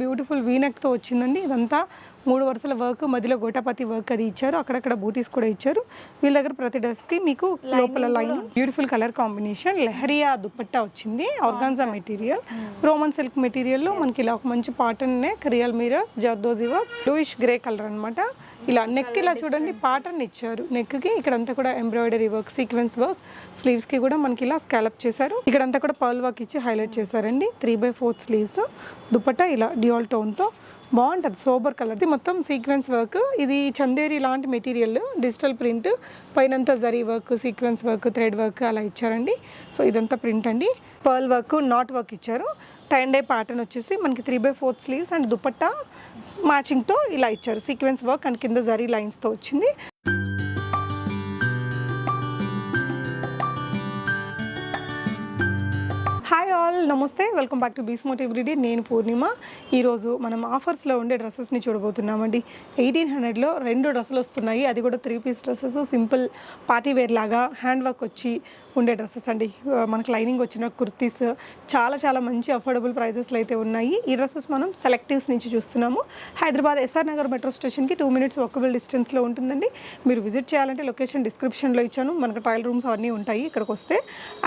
Beautiful వీనెక్తో వచ్చిందండి. ఇదంతా మూడు వరుసల వర్క్ మధ్యలో గోటాపతి వర్క్ అది ఇచ్చారు. అక్కడక్కడ బూటీస్ కూడా ఇచ్చారు. వీళ్ళ దగ్గర ప్రతి డ్రెస్కి మీకు లోపల line beautiful colour combination lehariya dupatta వచ్చింది. ఆర్గాన్జా మెటీరియల్ రోమన్ సిల్క్ మెటీరియల్లో మనకి ఇలా ఒక మంచి pattern neck real mirrors zardozi work bluish grey colour అన్నమాట. ఇలా నెక్ ఇలా చూడండి పాటర్న్ ఇచ్చారు. నెక్కి ఇక్కడంతా కూడా ఎంబ్రాయిడరీ వర్క్ సీక్వెన్స్ వర్క్ స్లీవ్స్కి కూడా మనకి ఇలా స్కాలప్ చేశారు. ఇక్కడంతా కూడా పర్ల్ వర్క్ ఇచ్చి హైలైట్ చేశారండి. Three by fourth sleeves dupatta ఇలా డియాల్ టోన్తో బాగుంటుంది సోబర్ కలర్ ఇది మొత్తం సీక్వెన్స్ వర్క్ ఇది చందేరి లాంటి మెటీరియల్ డిజిటల్ ప్రింట్ పైనంతా zari work sequence work thread work అలా ఇచ్చారండి. సో ఇదంతా ప్రింట్ అండి. పర్ల్ వర్క్ నాట్ వర్క్ ఇచ్చారు. టైన్ డే ప్యాటర్న్ వచ్చేసి మనకి three by fourth sleeves and dupatta మ్యాచింగ్తో ఇలా ఇచ్చారు. సీక్వెన్స్ వర్క్ అండ్ కింద జరీ లైన్స్తో వచ్చింది. హాయ్ ఆల్ నమస్తే. వెల్కమ్ బ్యాక్ టు బీస్మోట్ ఎవ్రీడే. నేను పూర్ణిమ. ఈరోజు మనం ఆఫర్స్లో ఉండే డ్రెస్సెస్ని చూడబోతున్నామండి. ఎయిటీన్ హండ్రెడ్లో రెండు డ్రెస్సులు వస్తున్నాయి అది కూడా three piece dresses. Simple party wear లాగా హ్యాండ్ వర్క్ వచ్చి ఉండే డ్రెస్సెస్ అండి. మనకి లైనింగ్ వచ్చిన కుర్తీస్ చాలా చాలా మంచి అఫోర్డబుల్ ప్రైజెస్లో అయితే ఉన్నాయి. ఈ డ్రెస్సెస్ మనం సెలెక్టివ్స్ నుంచి చూస్తున్నాము. హైదరాబాద్ ఎస్ఆర్ నగర్ మెట్రో స్టేషన్కి టూ మినిట్స్ వాకబుల్ డిస్టెన్స్లో ఉంటుందండి. మీరు విజిట్ చేయాలంటే లొకేషన్ డిస్క్రిప్షన్లో ఇచ్చాను. మనకు ట్రయల్ రూమ్స్ అవన్నీ ఉంటాయి ఇక్కడికి వస్తే.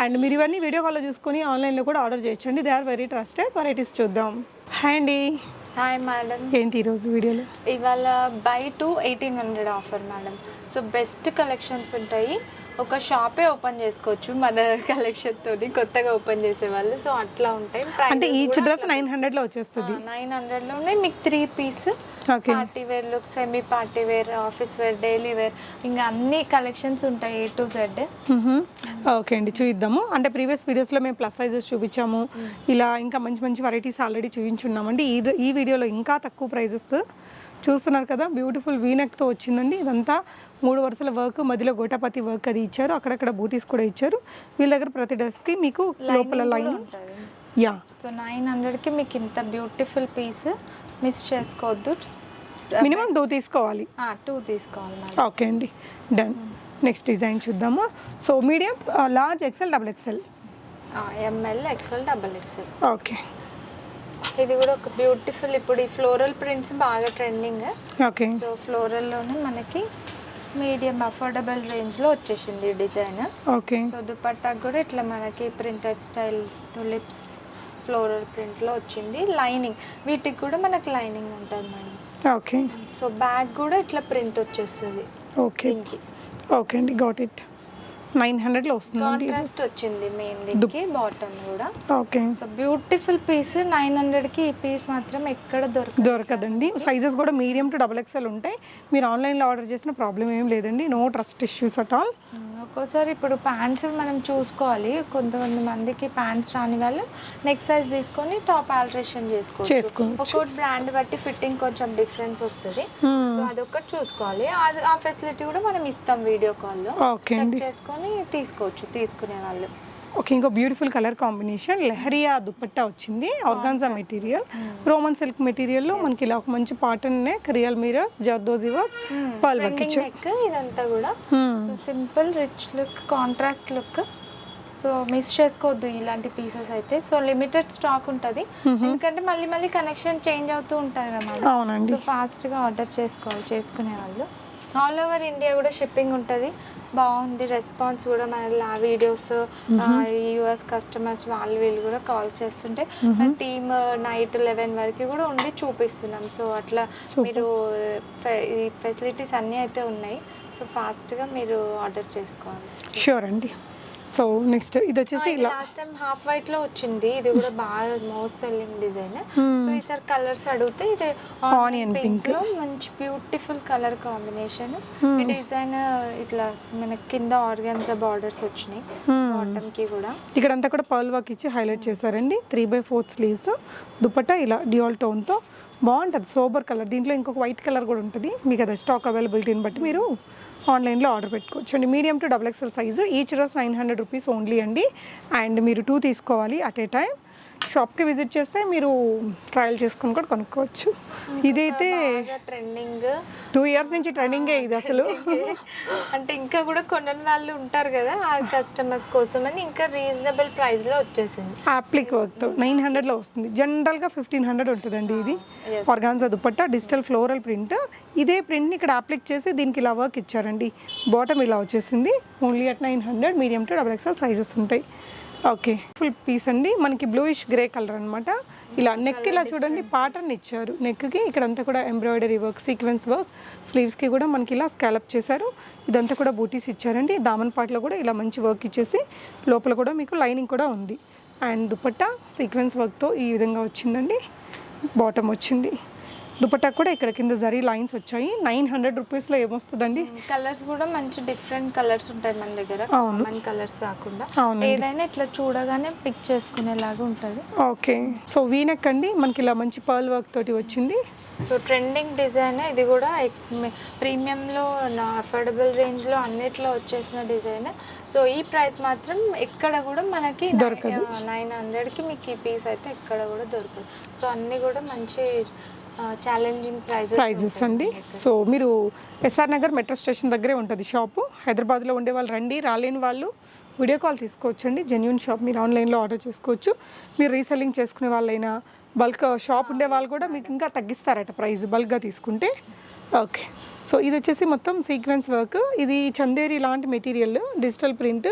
అండ్ మీరు ఇవన్నీ వీడియో కాల్లో చూసుకొని ఆన్లైన్లో కూడా ఆర్డర్ చేయొచ్చండి. They are very trusted varieties చూద్దాం. హాయ్ అండి. హాయ్ మేడం ఏంటి ఈరోజు వీడియోలో? ఇవాళ buy two eighteen hundred offer madam so best collections ఉంటాయి. ఒక షాపే ఓపెన్ చేసుకోవచ్చు మన కలెక్షన్ తోని కొత్తగా ఓపెన్ చేసే వాళ్ళు. సో అట్లా ఉంటాయి. అంటే ఈచ్ డ్రెస్ నైన్ హండ్రెడ్లో వచ్చేస్తుంది. నైన్ హండ్రెడ్లో ఉన్నాయి. మీకు three piece. Party wear look semi party wear office wear daily wear. ఇంకా అన్ని కలెక్షన్స్ ఉంటాయి ఏ టు జెడ్ ఓకే అండి చూద్దాము అంటే ప్రీవియస్ వీడియోస్లో మేము ప్లస్ సైజెస్ చూపించాము. ఇలా ఇంకా మంచి మంచి వెరైటీస్ ఆల్రెడీ చూపించున్నామండి ఈ ఈ వీడియోలో ఇంకా తక్కువ ప్రైజెస్ చూస్తున్నారు కదా బ్యూటిఫుల్ వీనెక్తో వచ్చిందండి. ఇదంతా మూడు వరుసల వర్క్ మధ్యలో గోటాపతి వర్క్ అది ఇచ్చారు. అక్కడక్కడ బూటీస్ కూడా ఇచ్చారు. వీళ్ళ దగ్గర ప్రతి డ్రెస్కి మీకు లోపల లైన్ యా సో నైన్ హండ్రెడ్కి మీకు ఇంత బ్యూటిఫుల్ పీస్ మిస్ చేసుకోవద్దు. మినిమం టూ తీసుకోవాలి. టూ తీసుకోవాలి ఓకే అండి. డన్ నెక్స్ట్ డిజైన్ చూద్దాము. So medium large XL double XL ML XL double XL okay ఇది కూడా ఒక బ్యూటిఫుల్ ఇప్పుడు ఈ ఫ్లోరల్ ప్రింట్స్ బాగా ట్రెండింగ్ ఓకే సో ఫ్లోరల్లోనే మనకి మీడియం అఫోర్డబుల్ రేంజ్లో వచ్చేసింది ఈ డిజైన్ ఓకే సో దుపట్టాకు కూడా ఇట్లా మనకి ప్రింటెడ్ స్టైల్ లిప్స్ ఫ్లోరల్ ప్రింట్లో వచ్చింది. లైనింగ్ వీటికి కూడా మనకి లైనింగ్ ఉంటుంది మేడం ఓకే సో బ్యాగ్ కూడా ఇట్లా ప్రింట్ వచ్చేస్తుంది. ఓకే ఓకే అండి గాట్ ఇట్ నైన్ హండ్రెడ్లో కాంట్రాస్ట్ వచ్చింది మెయిన్ దీనికి బాటమ్ కూడా. Okay. So beautiful piece nine హండ్రెడ్కి ఈ పీస్ మాత్రం ఎక్కడ దొరకదు. దొరకదండి. సైజెస్ కూడా మీడియం టు డబుల్ ఎక్స్ఎల్ ఉంటాయి. మీరు ఆన్లైన్లో ఆర్డర్ చేసిన ప్రాబ్లం ఏం లేదండి. No trust issues at all ఒక్కోసారి ఇప్పుడు ప్యాంట్స్ మనం చూసుకోవాలి. కొంతమంది మందికి ప్యాంట్స్ రాని వాళ్ళు నెక్స్ట్ సైజ్ తీసుకొని టాప్ ఆల్టరేషన్ చేసుకోవచ్చు. ఒక్కొక్కటి బ్రాండ్ బట్టి ఫిట్టింగ్ కొంచెం డిఫరెన్స్ వస్తుంది. సో అదొకటి చూసుకోవాలి. ఆ ఫెసిలిటీ కూడా మనం ఇస్తాం వీడియో కాల్లో. చెక్ చేసుకొని తీసుకోవచ్చు తీసుకునే వాళ్ళు. ఓకే ఇంకో beautiful colour combination lehariya dupatta వచ్చింది. Organza material. రోమన్ సిల్క్ మెటీరియల్లో మనకి ఇలా ఒక మంచి pattern neck real mirrors zardozi work pearl work neck ఇదంతా కూడా. Hmm. So simple rich look contrast look so miss చేసుకోవద్దు ఇలాంటి పీసెస్ అయితే. సో లిమిటెడ్ స్టాక్ ఉంటుంది. ఎందుకంటే మళ్ళీ మళ్ళీ కనెక్షన్ చేంజ్ అవుతూ ఉంటుంది కదా సో ఫాస్ట్గా ఆర్డర్ చేసుకోవాలి చేసుకునే వాళ్ళు. ఆల్ ఓవర్ ఇండియా కూడా షిప్పింగ్ ఉంటుంది. బాగుంది రెస్పాన్స్ కూడా మన వీడియోస్ యూఎస్ కస్టమర్స్ వాళ్ళు వీళ్ళు కూడా కాల్స్ చేస్తుంటే టీమ్ నైట్ లెవెన్ వరకు కూడా ఉండి చూపిస్తున్నాం. సో అట్లా మీరు ఫెసిలిటీస్ అన్నీ అయితే ఉన్నాయి. సో ఫాస్ట్గా మీరు ఆర్డర్ చేసుకోవాలి. షూర్ అండి. సో నెక్స్ట్ ఇది వచ్చేసి ఇలా. లాస్ట్ టైం హాఫ్ వైట్లో వచ్చింది. ఇది కూడా బాగా most selling design Hmm. So ఈసారి కలర్స్ అడిగితే ఇది ఆనియన్. పింక్లో మంచి బ్యూటిఫుల్ కలర్ కాంబినేషన్ Hmm. ఈ డిజైన్ ఇట్లా మనకి కింద ఆర్గాన్జా బార్డర్స్ వచ్చినాయి. Hmm. బాటమ్కి కూడా. ఇక్కడంతా కూడా పర్ల్ వర్క్ ఇచ్చి హైలైట్ చేశారండి. Three by fourth sleeves dupatta ఇలా డియాల్ టోన్తో బాగుంటుంది సోబర్ కలర్ దీంట్లో ఇంకొక వైట్ కలర్ కూడా ఉంటుంది. మీకు అదే స్టాక్ అవైలబిలిటీని బట్టి మీరు ఆన్లైన్లో ఆర్డర్ పెట్టుకోవచ్చు. అండి medium to double XL size. Each రోజు నైన్ హండ్రెడ్ రూపీస్ ఓన్లీ అండి. అండ్ మీరు టూ తీసుకోవాలి అట్ ఏ టైం షాప్కి విజిట్ చేస్తే మీరు ట్రయల్ చేసుకొని కూడా కొనుక్కోవచ్చు. ఇదైతే ట్రెండింగ్ టూ ఇయర్స్ నుంచి ట్రెండింగే ఇది అసలు. అంటే ఇంకా కూడా కొనని వాళ్ళు ఉంటారు కదా ఆ కస్టమర్స్ కోసం అని ఇంకా రీజనబుల్ ప్రైస్లో వచ్చేసింది. యాప్లిక్ వర్క్తో నైన్ హండ్రెడ్లో వస్తుంది. జనరల్గా ఫిఫ్టీన్ హండ్రెడ్ ఉంటుందండి ఇది. Yes. Organza dupatta digital floral print. ఇదే ప్రింట్ని ఇక్కడ అప్లిక్ చేసి దీనికి ఇలా వర్క్ ఇచ్చారండి. బాటమ్ ఇలా వచ్చేసింది. Only at nine hundred medium to double XL sizes ఉంటాయి. ఓకే. ఫుల్ పీస్ అండి. మనకి బ్లూయిష్ గ్రే కలర్ అన్నమాట. ఇలా నెక్ ఇలా చూడండి పాటర్న్ ఇచ్చారు. నెక్కి ఇక్కడంతా కూడా ఎంబ్రాయిడరీ వర్క్ సీక్వెన్స్ వర్క్ స్లీవ్స్కి కూడా మనకి ఇలా స్కాలప్ చేశారు. ఇదంతా కూడా బూటీస్ ఇచ్చారండి. దామన్ పాటలో కూడా ఇలా మంచి వర్క్ ఇచ్చేసి లోపల కూడా మీకు లైనింగ్ కూడా ఉంది. అండ్ దుపట్టా సీక్వెన్స్ వర్క్తో ఈ విధంగా వచ్చిందండి. బాటమ్ వచ్చింది. దుపట్టా కూడా ఇక్కడ కింద జరీ లైన్స్ వచ్చాయి. నైన్ హండ్రెడ్ రూపీస్లో ఏమొస్తుందండి? కలర్స్ కూడా మంచి డిఫరెంట్ కలర్స్ ఉంటాయి మన దగ్గర. కామన్ కలర్స్ కాకుండా. ఏదైనా ఇట్లా చూడగానే పిక్ చేసుకునేలాగా ఉంటుంది. ఓకే. సో వీనెక్ అండి మనకి ఇలా మంచి పర్ల్ వర్క్ తోటి వచ్చింది. So trending design. ఇది కూడా ప్రీమియంలో అఫోర్డబుల్ రేంజ్లో అన్నిట్లో వచ్చేసిన డిజైన్. సో ఈ ప్రైస్ మాత్రం ఎక్కడ కూడా మనకి దొరకదు. నైన్ హండ్రెడ్కి మీకు ఈ పీస్ అయితే ఎక్కడ కూడా దొరకదు. సో అన్నీ కూడా మంచి ఛాలెంజింగ్ ప్రైజెస్ ప్రైజెస్ అండి. సో మీరు ఎస్ఆర్ నగర్ మెట్రో స్టేషన్ దగ్గరే ఉంటుంది షాపు హైదరాబాద్లో ఉండే వాళ్ళు రండి రాలేని వాళ్ళు వీడియో కాల్ తీసుకోవచ్చండి. జెన్యున్ షాప్ మీరు ఆన్లైన్లో ఆర్డర్ చేసుకోవచ్చు. మీరు రీసెల్లింగ్ చేసుకునే వాళ్ళైనా బల్క్ షాప్ ఉండే వాళ్ళు కూడా మీకు ఇంకా తగ్గిస్తారట ప్రైస్ బల్క్గా తీసుకుంటే. ఓకే సో ఇది వచ్చేసి మొత్తం సీక్వెన్స్ వర్క్ ఇది చందేరి లాంటి మెటీరియల్ డిజిటల్ ప్రింట్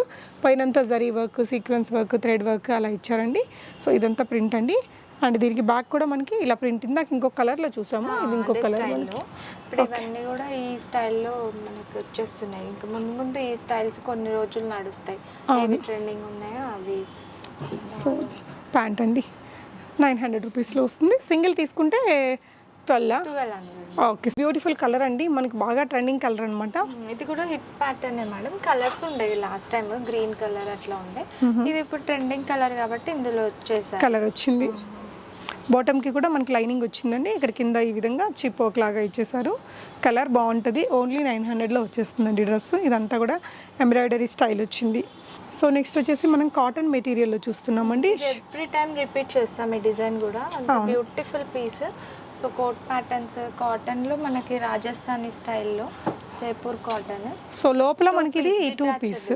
పైనంతా zari work sequence work thread work అలా ఇచ్చారండి. సో ఇదంతా ప్రింట్ అండి. అండ్ దీనికి బ్యాక్ కూడా మనకి ఇలా ప్రింట్ ఇందాక ఇంకో కలర్లో చూసాము. ఇది ఇంకో కలర్ ఇప్పుడు ఇవన్నీ కూడా ఈ స్టైల్లో మనకి వచ్చేస్తున్నాయి. ఇంకా ముందు ముందు ఈ స్టైల్స్ కొన్ని రోజులు నడుస్తాయి. ఏవి ట్రెండింగ్ ఉన్నాయో అవి. సో ప్యాంట్ అండి. నైన్ హండ్రెడ్ రూపీస్లో వస్తుంది. సింగిల్ తీసుకుంటే ట్వెల్వ్ ఓకే బ్యూటిఫుల్ కలర్ అండి. మనకి బాగా ట్రెండింగ్ కలర్ అనమాట ఇది కూడా హిట్ ప్యాటర్న్ మేడం కలర్స్ ఉండేవి లాస్ట్ టైం గ్రీన్ కలర్ అట్లా ఉండే. ఇది ఇప్పుడు ట్రెండింగ్ కలర్ కాబట్టి ఇందులో వచ్చేసారు కలర్ వచ్చింది. బాటమ్కి కూడా మనకి లైనింగ్ వచ్చిందండి. ఇక్కడ కింద ఈ విధంగా చిప్ వర్క్ లాగా ఇచ్చేసారు కలర్ బాగుంటుంది. ఓన్లీ నైన్ హండ్రెడ్లో వచ్చేస్తుందండి డ్రెస్. ఇదంతా కూడా ఎంబ్రాయిడరీ స్టైల్ వచ్చింది. సో నెక్స్ట్ వచ్చేసి మనం కాటన్ మెటీరియల్లో చూస్తున్నామండి. ఎవ్రీ టైం రిపీట్ చేస్తాం ఈ డిజైన్ కూడా. Beautiful piece. So coat patterns కాటన్లో మనకి రాజస్థానీ స్టైల్లో జైపూర్ కాటన్. సో లోపల మనకి ఇది టూ పీస్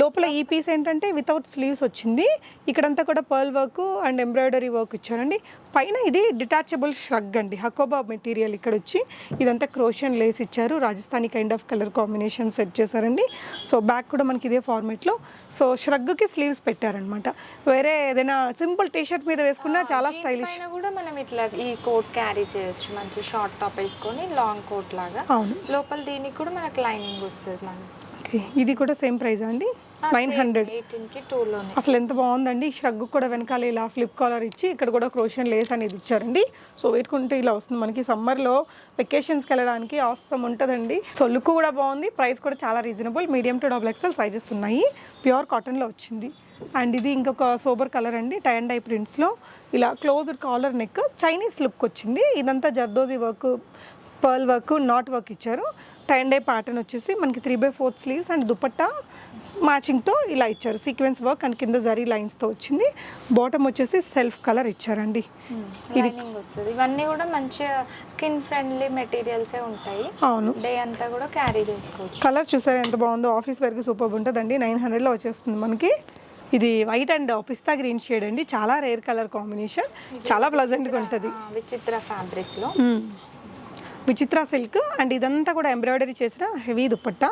లోపల ఈ పీస్ ఏంటంటే వితౌట్ స్లీవ్స్ వచ్చింది. ఇక్కడంతా కూడా pearl work and embroidery work ఇచ్చారండి. పైన ఇది డిటాచబుల్ ష్రగ్ అండి. హకోబా మెటీరియల్ ఇక్కడ వచ్చి ఇదంతా క్రోషియన్ లేస్ ఇచ్చారు. Rajasthani kind of colour combination set చేశారండి. సో బ్యాక్ కూడా మనకి ఇదే ఫార్మేట్లో సో ష్రగ్కి స్లీవ్స్ పెట్టారనమాట వేరే ఏదైనా సింపుల్ టీ షర్ట్ మీద వేసుకున్నా చాలా స్టైలిష్ కూడా మనం ఇట్లా ఈ కోట్ క్యారీ చేయొచ్చు. మంచి షార్ట్ టాప్ వేసుకొని లాంగ్ కోట్ లాగా. అవును. లోపల దీనికి కూడా మనకి లైనింగ్ వస్తుంది మనం ఓకే. ఇది కూడా సేమ్ ప్రైస్ అండి? Nine hundred. అసలు ఎంత బాగుందండి. ష్రగ్ కూడా వెనకాల ఇలా ఫ్లిప్ కాలర్ ఇచ్చి ఇక్కడ కూడా క్రోషియన్ లేస్ అనేది ఇచ్చారండి. సో వేసుకుంటే ఇలా వస్తుంది మనకి సమ్మర్లో. వెకేషన్స్కి వెళ్ళడానికి అవసరం ఉంటుందండి. సో లుక్ కూడా బాగుంది. ప్రైస్ కూడా చాలా reasonable. Medium to double XL sizes ఉన్నాయి. ప్యూర్ కాటన్లో వచ్చింది. అండ్ ఇది ఇంకొక సోబర్ కలర్ అండి. టై అండ్ డై ప్రింట్స్లో ఇలా closed collar neck Chinese look వచ్చింది. ఇదంతా zardozi work pearl work knot work ఇచ్చారు. టై అండ్ డై ప్యాటర్న్ వచ్చేసి మనకి three by fourth sleeves and dupatta మ్యాచింగ్తో ఇలా ఇచ్చారు. సీక్వెన్స్ వర్క్ అండ్ కింద జరీ లైన్స్తో వచ్చింది. బాటమ్ వచ్చేసి సెల్ఫ్ కలర్ ఇచ్చారండి. లైనింగ్ వస్తుంది. ఇవన్నీ కూడా మంచిగా స్కిన్ ఫ్రెండ్లీ మెటీరియల్సే ఉంటాయి. అవును. డే అంతా కూడా క్యారీ చేసుకోవచ్చు. కలర్ చూసారా? ఎంత బాగుందో. ఆఫీస్ వరకు సూపర్ ఉంటుందండి. నైన్ హండ్రెడ్లో వచ్చేస్తుంది మనకి. ఇది white and pista green shade అండి. చాలా రేర్ కలర్ కాంబినేషన్ చాలా ప్లజెంట్గా ఉంటుంది. విచిత్ర ఫ్యాబ్రిక్లో. మ్మ్. విచిత్ర సిల్క్ అండ్ ఇదంతా కూడా ఎంబ్రాయిడరీ చేసిన హెవీ దుప్పట్ట.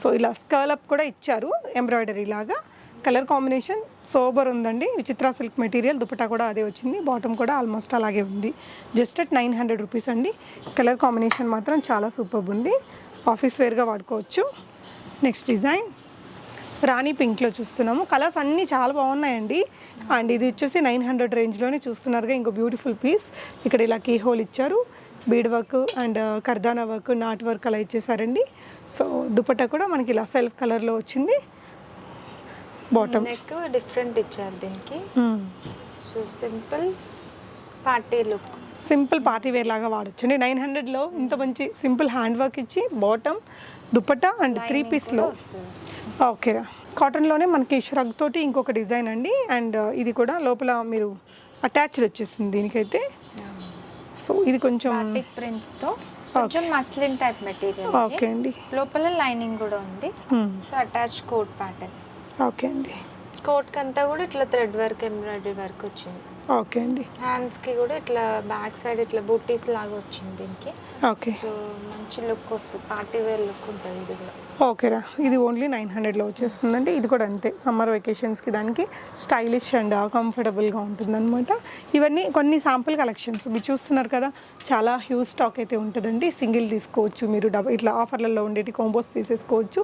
సో ఇలా స్కర్లప్ కూడా ఇచ్చారు ఎంబ్రాయిడరీ లాగా. కలర్ కాంబినేషన్ సోబర్ ఉందండి. విచిత్ర సిల్క్ మెటీరియల్ దుపట్టా కూడా అదే వచ్చింది. బాటమ్ కూడా ఆల్మోస్ట్ అలాగే ఉంది. Just at nine hundred rupees అండి. కలర్ కాంబినేషన్ మాత్రం చాలా సూపర్ ఉంది. ఆఫీస్ వేర్గా వాడుకోవచ్చు. Next design. రాణి పింక్లో చూస్తున్నాము. కలర్స్ అన్నీ చాలా బాగున్నాయండి. అండ్ ఇది వచ్చేసి నైన్ హండ్రెడ్ రేంజ్లోనే చూస్తున్నారుగా. ఇంకో బ్యూటిఫుల్ పీస్. ఇక్కడ ఇలా కీ హోల్ ఇచ్చారు. Bead work and kardana work knot work అలా ఇచ్చేసారండి. సో దుపట్టా కూడా మనకి ఇలా సెల్ఫ్ కలర్లో వచ్చింది. బాటమ్ నెక్ డిఫరెంట్ ఇచ్చారు దీనికి. So simple party look simple party wear లాగా వాడచ్చు నైన్ హండ్రెడ్లో ఇంత మంచి సింపుల్ హ్యాండ్ వర్క్ ఇచ్చి బాటమ్ దుపట్టా అండ్ త్రీ పీస్లో ఓకేరా కాటన్లోనే మనకి ష్రగ్ తోటి ఇంకొక డిజైన్ అండి. అండ్ ఇది కూడా లోపల మీరు అటాచ్డ్ వచ్చేసింది దీనికైతే. సో ఇది కొంచెం బాటిక్ ప్రింట్స్తో కొంచెం మస్లిన్ టైప్ మెటీరియల్ ఓకే అండి. లోపల లైనింగ్ కూడా ఉంది. So attach coat pattern okay అండి. కోట్ అంతా కూడా ఇట్లా థ్రెడ్ వర్క్ ఎంబ్రాయిడరీ వర్క్ వచ్చింది. ఓకే అండి. హ్యాండ్స్కి కూడా ఇట్లా బ్యాక్ సైడ్ ఇట్లా బూటీస్ లాగా వచ్చింది దీనికి. ఓకే సో మంచి లుక్ వస్తుంది పార్టీ వేర్ లుక్ ఉంటుంది ఇది కూడా. ఓకేరా ఇది ఓన్లీ నైన్ హండ్రెడ్లో వచ్చేస్తుందండి. ఇది కూడా అంతే. సమ్మర్ వెకేషన్స్కి దానికి స్టైలిష్ అండ్ కంఫర్టబుల్గా ఉంటుందన్నమాట. ఇవన్నీ కొన్ని శాంపుల్ కలెక్షన్స్ మీరు చూస్తున్నారు కదా చాలా హ్యూజ్ స్టాక్ అయితే ఉంటుందండి. సింగిల్ తీసుకోవచ్చు మీరు డబ ఇట్లా ఆఫర్లలో ఉండేటి కాంబోస్ తీసేసుకోవచ్చు.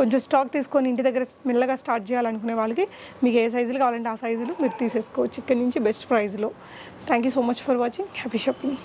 కొంచెం స్టాక్ తీసుకొని ఇంటి దగ్గర మెల్లగా స్టార్ట్ చేయాలనుకునే వాళ్ళకి మీకు ఏ సైజులు కావాలంటే ఆ సైజులు మీరు తీసేసుకోవచ్చు. ఇక్కడ నుంచి బెస్ట్ ప్రైస్లో thank you so much for watching happy shopping